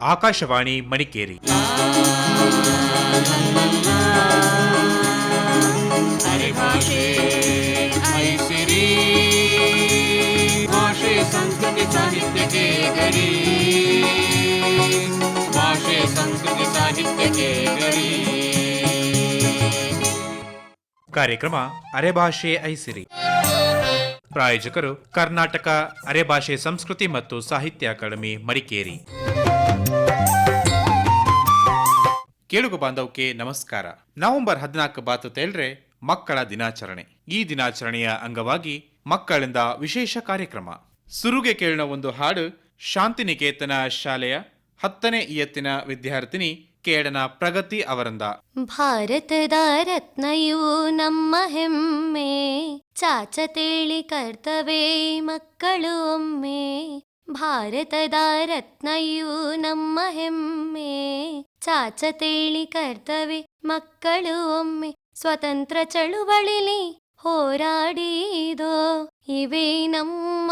ಆಕಾಶವಾಣಿ ಮಡಿಕೇರಿ. ಭಾಷೆ ಐಸಿರಿ ಭಾಷೆ ಸಂಸ್ಕೃತಿ ಸಾಹಿತ್ಯಕ್ಕೆ ಗರಿ ಭಾಷೆ ಸಂಸ್ಕೃತಿ ಸಾಹಿತ್ಯಕ್ಕೆ ಗರಿ ಕಾರ್ಯಕ್ರಮ ಅರೆಭಾಷೆ ಐಸಿರಿ ಪ್ರಾಯೋಜಕರು ಕರ್ನಾಟಕ ಅರೆಭಾಷೆ ಸಂಸ್ಕೃತಿ ಮತ್ತು ಸಾಹಿತ್ಯ ಅಕಾಡೆಮಿ ಮಡಿಕೇರಿ. ಕೇಳುಗ ಬಾಂಧವಕ್ಕೆ ನಮಸ್ಕಾರ. ನವೆಂಬರ್ ಹದಿನಾಲ್ಕು ಬಾತು ತೇಳ್ರೆ ಮಕ್ಕಳ ದಿನಾಚರಣೆ. ಈ ದಿನಾಚರಣೆಯ ಅಂಗವಾಗಿ ಮಕ್ಕಳಿಂದ ವಿಶೇಷ ಕಾರ್ಯಕ್ರಮ. ಸುರುಗೆ ಕೇಳಿನ ಒಂದು ಹಾಡು ಶಾಂತಿನಿಕೇತನ ಶಾಲೆಯ ಹತ್ತನೇ ಇಯತ್ತಿನ ವಿದ್ಯಾರ್ಥಿನಿ ಕೇಡನ ಪ್ರಗತಿ ಅವರಂದ. ಭಾರತದ ರತ್ನಯು ನಮ್ಮ ಹೆಮ್ಮೆ. ಚಾಚತೇಳಿ ಕರ್ತವೆ ಮಕ್ಕಳು ಒಮ್ಮೆ. ಭಾರತದ ರತ್ನಯು ನಮ್ಮ ಹೆಮ್ಮೆ. ಚಾಚತೇಳಿ ಕರ್ತವೆ ಮಕ್ಕಳು ಒಮ್ಮೆ ಸ್ವತಂತ್ರ ಚಳುವಳಿಲಿ ಹೋರಾಡಿದೋ ಇವೇ ನಮ್ಮ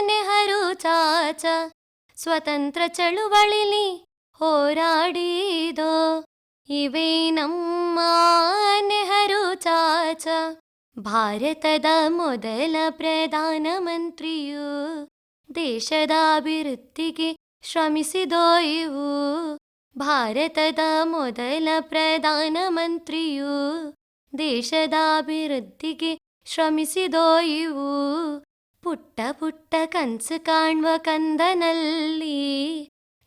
ನೆಹರು ಚಾಚ ಸ್ವತಂತ್ರ ಚಳುವಳಿಲಿ ಹೋರಾಡಿದೋ ಇವೇ ನಮ್ಮ ನೆಹರು ಚಾಚ ಭಾರತದ ಮೊದಲ ಪ್ರಧಾನಮಂತ್ರಿಯು ದೇಶದ ಅಭಿವೃದ್ಧಿಗೆ ಶ್ರಮಿಸಿದೋ ಇವು ಭಾರತದ ಮೊದಲ ಪ್ರಧಾನಮಂತ್ರಿಯು ದೇಶದ ಅಭಿವೃದ್ಧಿಗೆ ಶ್ರಮಿಸಿದೋ ಇವು ಪುಟ್ಟ ಪುಟ್ಟ ಕನಸು ಕಾಣುವ ಕಂದನಲ್ಲಿ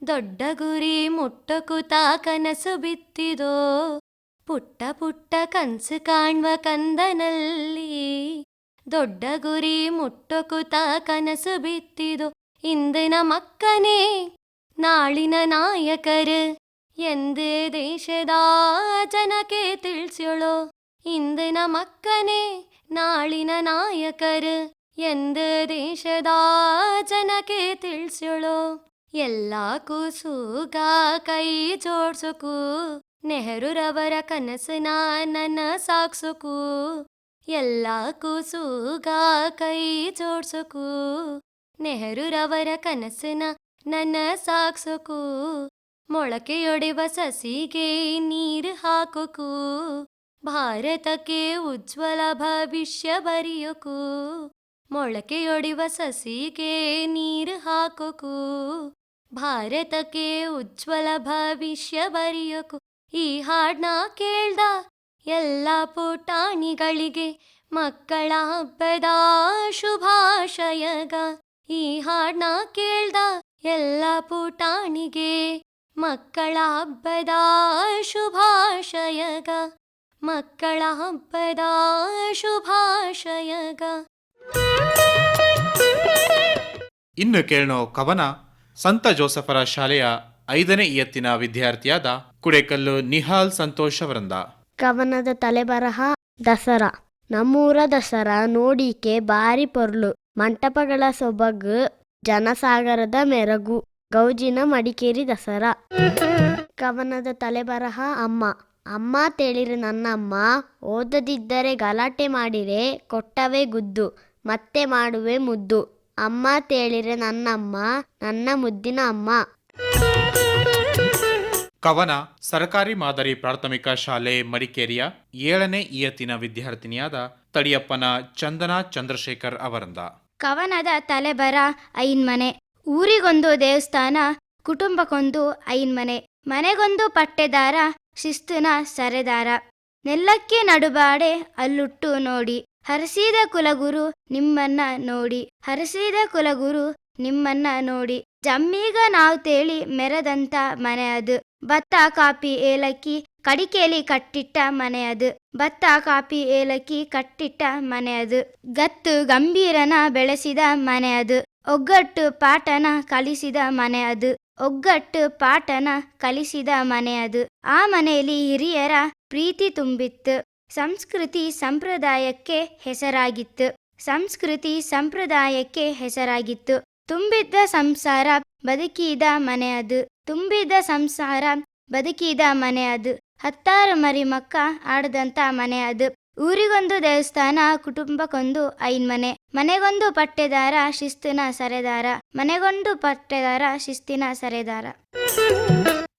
ದೊಡ್ಡ ಗುರಿ ಮುಟ್ಟಕುತ ಕನಸು ಬಿತ್ತಿದೋ ಪುಟ್ಟ ಪುಟ್ಟ ಕನಸು ಕಾಣುವ ಕಂದನಲ್ಲಿ ದೊಡ್ಡ ಗುರಿ ಮುಟ್ಟಕುತ ಕನಸು ಬಿತ್ತಿದೋ ಇಂದಿನ ಮಕ್ಕನೇ ನಾಳಿನ ನಾಯಕರು ಎಂದೇ ದೇಶದ ಜನಕ್ಕೆ ತಿಳಿಸ್ಯೋಳೋ ಇಂದಿನ ಮಕ್ಕನೇ ನಾಳಿನ ನಾಯಕರು ಎಂದು ದೇಶದ ಜನಕ್ಕೆ ತಿಳಿಸ್ಯೋಳೋ ಎಲ್ಲ ಕೂಸುಗ ಕೈ ಜೋಡ್ಸೋಕು ನೆಹರುರವರ ಕನಸನ ನನ್ನ ಸಾಕ್ಸೋಕು ಎಲ್ಲ ಕೂಸುಗ ಕೈ ಜೋಡ್ಸೋಕು ನೆಹರುರವರ ಕನಸನ ನನ್ನ ಸಾಕ್ಸೋಕು ಮೊಳಕೆಯೊಡೆವ ಸಸಿಗೆ ನೀರು ಹಾಕುಕು. ಭಾರತಕ್ಕೆ ಉಜ್ವಲ ಭವಿಷ್ಯ ಬರೆಯೋಕು. ಮೊಳಕೆಯೊಡೆವ ಸಸಿಗೆ ನೀರು ಹಾಕುಕು. ಭಾರತಕ್ಕೆ ಉಜ್ವಲ ಭವಿಷ್ಯ ಬರೆಯೋಕು. ಈ ಹಾಡ್ನ ಕೇಳ್ದ ಎಲ್ಲ ಪುಟಾಣಿಗಳಿಗೆ ಮಕ್ಕಳ ಹಬ್ಬದ ಶುಭಾಶಯಗ. ಈ ಹಾಡ್ನ ಕೇಳ್ದ ಎಲ್ಲ ಪುಟಾಣಿಗೆ ಮಕ್ಕಳ ಹಬ್ಬದ ಶುಭಾಶಯಗ. ಮಕ್ಕಳ ಹಬ್ಬದ ಶುಭಾಶಯಗ. ಇನ್ನು ಕೇಳೋ ಕವನ ಸಂತ ಜೋಸಫರ ಶಾಲೆಯ ಐದನೇ ಇಯತ್ತಿನ ವಿದ್ಯಾರ್ಥಿಯಾದ ಕುಡೆಕಲ್ಲು ನಿಹಾಲ್ ಸಂತೋಷ ವೃಂದ ಕವನದ ತಲೆಬರಹ ದಸರಾ. ನಮ್ಮೂರ ದಸರಾ ನೋಡಿಕೆ ಬಾರಿ ಪೊರ್ಲು. ಮಂಟಪಗಳ ಸೊಬಗು ಜನಸಾಗರದ ಮೆರಗು. ಗೌಜಿನ ಮಡಿಕೇರಿ ದಸರಾ. ಕವನದ ತಲೆಬರಹ ಅಮ್ಮ. ಅಮ್ಮ ತೇಳಿರೆ ನನ್ನಮ್ಮ ಓದದಿದ್ದರೆ ಗಲಾಟೆ ಮಾಡಿರೆ ಕೊಟ್ಟವೆ ಗುದ್ದು ಮತ್ತೆ ಮಾಡುವೆ ಮುದ್ದು. ಅಮ್ಮ ತೇಳಿರೆ ನನ್ನಮ್ಮ ನನ್ನ ಮುದ್ದಿನ ಅಮ್ಮ. ಕವನ ಸರ್ಕಾರಿ ಮಾದರಿ ಪ್ರಾಥಮಿಕ ಶಾಲೆ ಮಡಿಕೇರಿಯ ಏಳನೇ ಇಯತ್ತಿನ ವಿದ್ಯಾರ್ಥಿನಿಯಾದ ತಡಿಯಪ್ಪನ ಚಂದನಾ ಚಂದ್ರಶೇಖರ್ ಅವರಂದ. ಕವನದ ತಲೆಬರ ಐನ್ಮನೆ. ಊರಿಗೊಂದು ದೇವಸ್ಥಾನ, ಕುಟುಂಬಕ್ಕೊಂದು ಐನ್ಮನೆ, ಮನೆಗೊಂದು ಪಟ್ಟೆದಾರ, ಶಿಸ್ತುನ ಸರೆದಾರ. ನೆಲ್ಲಕ್ಕೆ ನಡುಬಾಡೆ ಅಲ್ಲುಟ್ಟು ನೋಡಿ, ಹರಸಿದ ಕುಲಗುರು ನಿಮ್ಮನ್ನ ನೋಡಿ, ಹರಸಿದ ಕುಲಗುರು ನಿಮ್ಮನ್ನ ನೋಡಿ. ಜಮ್ಮೀಗ ನಾವು ತೇಳಿ ಮೆರೆದಂತ ಮನೆ ಅದು, ಭತ್ತ ಕಾಪಿ ಏಲಕ್ಕಿ ಕಡಿಕೇಲಿ ಕಟ್ಟಿಟ್ಟ ಮನೆ ಅದು, ಭತ್ತ ಕಾಪಿ ಏಲಕ್ಕಿ ಕಟ್ಟಿಟ್ಟ ಮನೆ ಅದು. ಗತ್ತು ಗಂಭೀರನ ಬೆಳೆಸಿದ ಮನೆ ಅದು. ಒಗ್ಗಟ್ಟು ಪಾಠನ ಕಲಿಸಿದ ಮನೆ ಅದು. ಒಗ್ಗಟ್ಟು ಪಾಠನ ಕಲಿಸಿದ ಮನೆ ಅದು. ಆ ಮನೆಯಲ್ಲಿ ಹಿರಿಯರ ಪ್ರೀತಿ ತುಂಬಿತ್ತು. ಸಂಸ್ಕೃತಿ ಸಂಪ್ರದಾಯಕ್ಕೆ ಹೆಸರಾಗಿತ್ತು. ಸಂಸ್ಕೃತಿ ಸಂಪ್ರದಾಯಕ್ಕೆ ಹೆಸರಾಗಿತ್ತು. ತುಂಬಿದ್ದ ಸಂಸಾರ ಬದುಕಿದ ಮನೆ ಅದು. ತುಂಬಿದ ಸಂಸಾರ ಬದುಕಿದ ಮನೆ ಅದು. ಹತ್ತಾರು ಮರಿ ಮಕ್ಕ ಆಡದಂತ ಮನೆ ಅದು. ಊರಿಗೊಂದು ದೇವಸ್ಥಾನ ಕುಟುಂಬಕ್ಕೊಂದು ಐನ್ ಮನೆ ಮನೆಗೊಂದು ಪಟ್ಟೆದಾರ ಶಿಸ್ತಿನ ಸರೆದಾರ. ಮನೆಗೊಂದು ಪಟ್ಟೆದಾರ ಶಿಸ್ತಿನ ಸರೆದಾರ.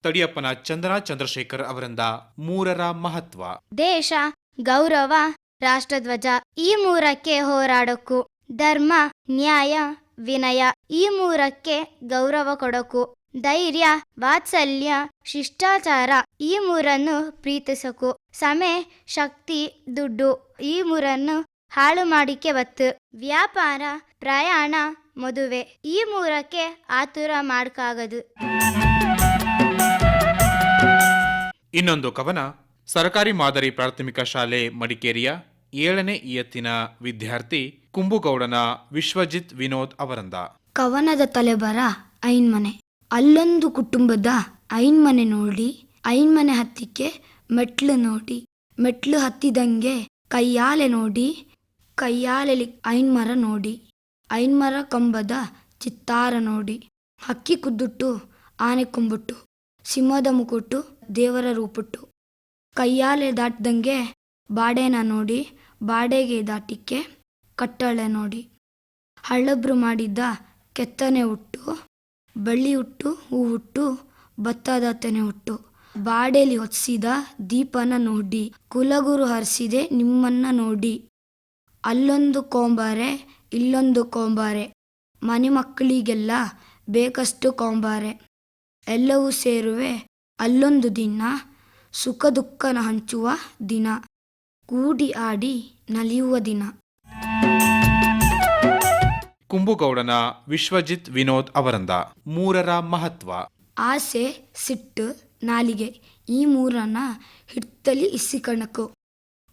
ತಡಿಯಪ್ಪನ ಚಂದನ ಚಂದ್ರಶೇಖರ್ ಅವರಿಂದ ಮೂರರ ಮಹತ್ವ. ದೇಶ ಗೌರವ ರಾಷ್ಟ್ರಧ್ವಜ ಈ ಮೂರಕ್ಕೆ ಹೋರಾಡೋಕು. ಧರ್ಮ ನ್ಯಾಯ ವಿನಯ ಈ ಮೂರಕ್ಕೆ ಗೌರವ ಕೊಡಕು. ಧೈರ್ಯ ವಾತ್ಸಲ್ಯ ಶಿಷ್ಟಾಚಾರ ಈ ಮೂರನ್ನು ಪ್ರೀತಿಸಕು. ಸಮೆ ಶಕ್ತಿ ದುಡ್ಡು ಈ ಮೂರನ್ನು ಹಾಳು ಮಾಡಿಕೆ ಬತ್ತು ವ್ಯಾಪಾರ ಪ್ರಯಾಣ ಮದುವೆ ಈ ಮೂರಕ್ಕೆ ಆತುರ ಮಾಡಕಾಗದು. ಇನ್ನೊಂದು ಕವನ ಸರ್ಕಾರಿ ಮಾದರಿ ಪ್ರಾಥಮಿಕ ಶಾಲೆ ಮಡಿಕೇರಿಯ ಏಳನೇ ಇಯತ್ತಿನ ವಿದ್ಯಾರ್ಥಿ ಕುಂಬುಗೌಡನ ವಿಶ್ವಜಿತ್ ವಿನೋದ್ ಅವರಂದ. ಕವನದ ತಲೆಬರ ಐನ್ಮನೆ. ಅಲ್ಲೊಂದು ಕುಟುಂಬದ ಐನ್ಮನೆ ನೋಡಿ ಐನ್ಮನೆ ಹತ್ತಿಕ್ಕೆ ಮೆಟ್ಲು ನೋಡಿ ಮೆಟ್ಲು ಹತ್ತಿದಂಗೆ ಕೈಯಾಲೆ ನೋಡಿ ಕೈಯಾಲೆಲಿ ಐನ್ಮರ ನೋಡಿ, ಐನ್ಮರ ಕಂಬದ ಚಿತ್ತಾರ ನೋಡಿ. ಹಕ್ಕಿ ಕುದ್ದುಟ್ಟು, ಆನೆ ಕುಂಬುಟ್ಟು, ಸಿಂಹದ ಮುಕುಟ್ಟು, ದೇವರ ರೂಪುಟ್ಟು. ಕೈಯಾಲೆ ದಾಟ್ದಂಗೆ ಬಾಡೇನ ನೋಡಿ, ಬಾಡೆಗೆ ದಾಟಿಕ್ಕೆ ಕಟ್ಟಳೆ ನೋಡಿ. ಹಳ್ಳಬ್ರು ಮಾಡಿದ್ದ ಕೆತ್ತನೆ ಹುಟ್ಟು, ಬಳ್ಳಿ ಹುಟ್ಟು, ಹೂ ಹುಟ್ಟು ಭತ್ತದ ತೆನೆ ಹುಟ್ಟು. ಬಾಡೇಲಿ ಹೊತ್ಸಿದ ದೀಪನ ನೋಡಿ, ಕುಲಗುರು ಹರಿಸಿದೆ ನಿಮ್ಮನ್ನ ನೋಡಿ. ಅಲ್ಲೊಂದು ಕೋಂಬಾರೆ ಇಲ್ಲೊಂದು ಕೋಂಬಾರೆ. ಮನೆ ಮಕ್ಕಳಿಗೆಲ್ಲ ಬೇಕಷ್ಟು ಕೋಂಬಾರೆ. ಎಲ್ಲವೂ ಸೇರುವೆ ಅಲ್ಲೊಂದು ದಿನ ಸುಖ ದುಃಖನ ಹಂಚುವ ದಿನ. ಕೂಡಿ ಆಡಿ ನಲಿಯುವ ದಿನ. ಕುಂಬುಗೌಡನ ವಿಶ್ವಜಿತ್ ವಿನೋದ್ ಅವರಂದ ಮೂರರ ಮಹತ್ವ. ಆಸೆ ಸಿಟ್ಟು ನಾಲಿಗೆ ಈ ಮೂರನ್ನ ಹಿಡ್ತಲಿ ಇಸಿಕಣಕು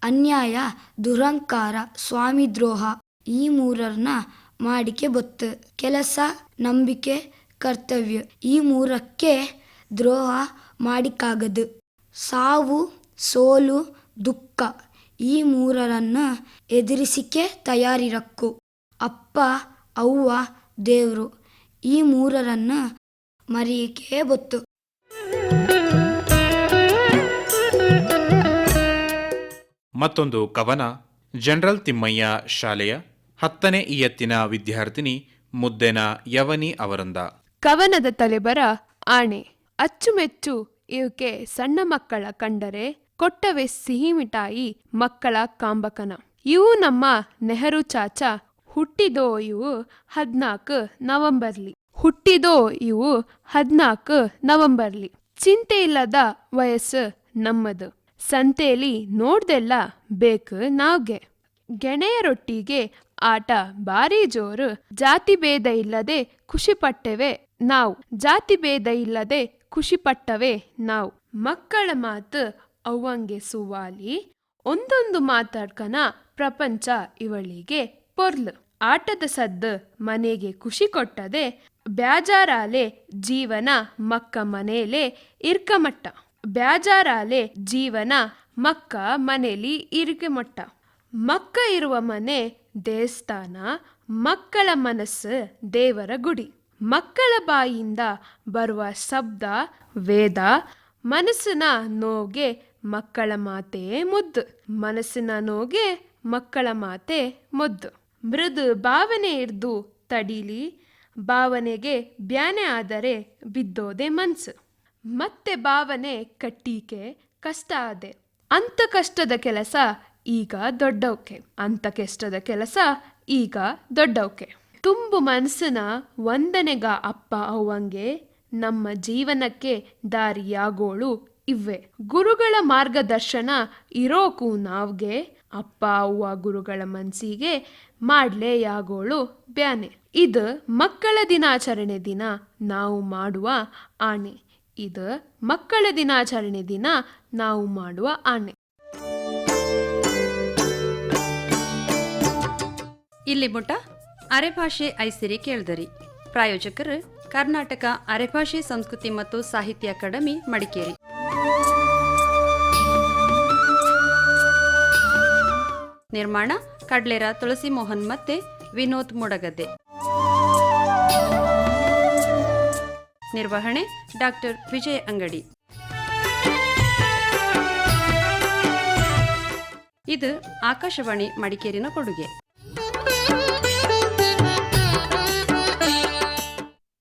ಅನ್ಯಾಯ ದುರಂಕಾರ ಸ್ವಾಮಿ ದ್ರೋಹ ಈ ಮೂರನ್ನ ಮಾಡಿಕೆ ಬತ್ತು. ಕೆಲಸ, ನಂಬಿಕೆ, ಕರ್ತವ್ಯ ಈ ಮೂರಕ್ಕೆ ದ್ರೋಹ ಮಾಡಿಕಾಗದು ಸಾವು, ಸೋಲು, ದುಃಖ ಈ ಮೂರರನ್ನು ಎದುರಿಸಿಕೆ ತಯಾರಿರಕ್ಕು. ಅಪ್ಪ, ಅವ್ವ, ದೇವರು ಈ ಮೂರರನ್ನು ಮರೆಯಕ್ಕೆ ಬೊತ್ತು. ಮತ್ತೊಂದು ಕವನ, ಜನರಲ್ ತಿಮ್ಮಯ್ಯ ಶಾಲೆಯ ಹತ್ತನೇ ಇಯತ್ತಿನ ವಿದ್ಯಾರ್ಥಿನಿ ಮುದ್ದೆನ ಯವನಿ ಅವರಂದ. ಕವನದ ತಲೆಬರ ಆಣೆ. ಅಚ್ಚುಮೆಚ್ಚು ಇವಕ್ಕೆ ಸಣ್ಣ ಮಕ್ಕಳ ಕಂಡರೆ ಕೊಟ್ಟವೆ ಸಿಹಿ ಮಿಠಾಯಿ ಮಕ್ಕಳ ಕಾಂಬಕನ. ಇವು ನಮ್ಮ ನೆಹರು ಚಾಚಾ, ಹುಟ್ಟಿದೋ ಇವು ಹದ್ನಾಲ್ಕು ನವಂಬರ್ಲಿ. ಹುಟ್ಟಿದೋ ಇವು ಹದ್ನಾಲ್ಕು ನವಂಬರ್ಲಿ. ಚಿಂತೆ ಇಲ್ಲದ ವಯಸ್ಸು ನಮ್ಮದು. ಸಂತೆಲಿ ನೋಡ್ದೆಲ್ಲ ಬೇಕು ನಾವ್ಗೆ. ಗೆಳೆಯರೊಟ್ಟಿಗೆ ಆಟ ಬಾರಿ ಜೋರು, ಜಾತಿ ಭೇದ ಇಲ್ಲದೆ ಖುಷಿ ಪಟ್ಟೆವೆ ನಾವು. ಜಾತಿ ಭೇದ ಇಲ್ಲದೆ ಖುಷಿ ಪಟ್ಟವೆ ನಾವು. ಮಕ್ಕಳ ಮಾತು ಅವಂಗೆ ಸುವಾಲಿ, ಒಂದೊಂದು ಮಾತಾಡ್ಕನ ಪ್ರಪಂಚ ಇವಳಿಗೆ ಪೊರ್ಲು. ಆಟದ ಸದ್ದು ಮನೆಗೆ ಖುಷಿ ಕೊಟ್ಟದೆ ಬ್ಯಾಜಾರಾಲೆ ಜೀವನ ಮಕ್ಕ ಮನೇಲೆ ಇರ್ಕಮಟ್ಟ. ಬ್ಯಾಜಾರಾಲೆ ಜೀವನ ಮಕ್ಕ ಮನೇಲಿ ಇರಿಕೆಮಟ್ಟ ಮಕ್ಕ ಇರುವ ಮನೆ ದೇವಸ್ಥಾನ, ಮಕ್ಕಳ ಮನಸ್ಸು ದೇವರ ಗುಡಿ. ಮಕ್ಕಳ ಬಾಯಿಂದ ಬರುವ ಶಬ್ದ, ವೇದ, ಮನಸ್ಸಿನ ನೋಗೆ ಮಕ್ಕಳ ಮಾತೇ ಮುದ್ದು. ಮನಸ್ಸಿನ ನೋಗೆ ಮಕ್ಕಳ ಮಾತೆ ಮುದ್ದು. ಮೃದು ಭಾವನೆ ಇರ್ದು ತಡೀಲಿ. ಭಾವನೆಗೆ ಬ್ಯಾನೆ ಆದರೆ ಬಿದ್ದೋದೆ ಮನ್ಸು. ಮತ್ತೆ ಭಾವನೆ ಕಟ್ಟೀಕೆ ಕಷ್ಟ ಅದೆ ಅಂತ ಕಷ್ಟದ ಕೆಲಸ ಈಗ ದೊಡ್ಡವಕ್ಕೆ ಅಂತ ಕಷ್ಟದ ಕೆಲಸ ಈಗ ದೊಡ್ಡವಕ್ಕೆ ತುಂಬು ಮನಸ್ಸಿನ ವಂದನೆಗ ಅಪ್ಪ ಅವ್ವಂಗೆ ನಮ್ಮ ಜೀವನಕ್ಕೆ ದಾರಿಯಾಗೋಳು ಇವೆ ಗುರುಗಳ ಮಾರ್ಗದರ್ಶನ ಇರೋಕು ನಾವ್ಗೆ. ಅಪ್ಪ ಅವ್ವ ಗುರುಗಳ ಮನಸ್ಸಿಗೆ ಮಾಡ್ಲೇ ಆಗೋಳು ಬ್ಯಾನೆ. ಇದು ಮಕ್ಕಳ ದಿನಾಚರಣೆ ದಿನ ನಾವು ಮಾಡುವ ಆಣೆ. ಇದು ಮಕ್ಕಳ ದಿನಾಚರಣೆ ದಿನ ನಾವು ಮಾಡುವ ಆಣೆ. ಇಲ್ಲಿ ಮುಟ ಅರೆಭಾಷೆ ಐಸಿರಿ ಕೇಳ್ದರಿ. ಪ್ರಾಯೋಜಕರು ಕರ್ನಾಟಕ ಅರೆಭಾಷೆ ಸಂಸ್ಕೃತಿ ಮತ್ತು ಸಾಹಿತ್ಯ ಅಕಾಡೆಮಿ ಮಡಿಕೇರಿ. ನಿರ್ಮಾಣ ಕಡ್ಲೇರ ತುಳಸಿ ಮೋಹನ್ ಮತ್ತೆ ವಿನೋದ್ ಮುಡಗದ್ದೆ. ನಿರ್ವಹಣೆ ಡಾಕ್ಟರ್ ವಿಜಯ ಅಂಗಡಿ. ಇದು ಆಕಾಶವಾಣಿ ಮಡಿಕೇರಿನ ಕೊಡುಗೆ.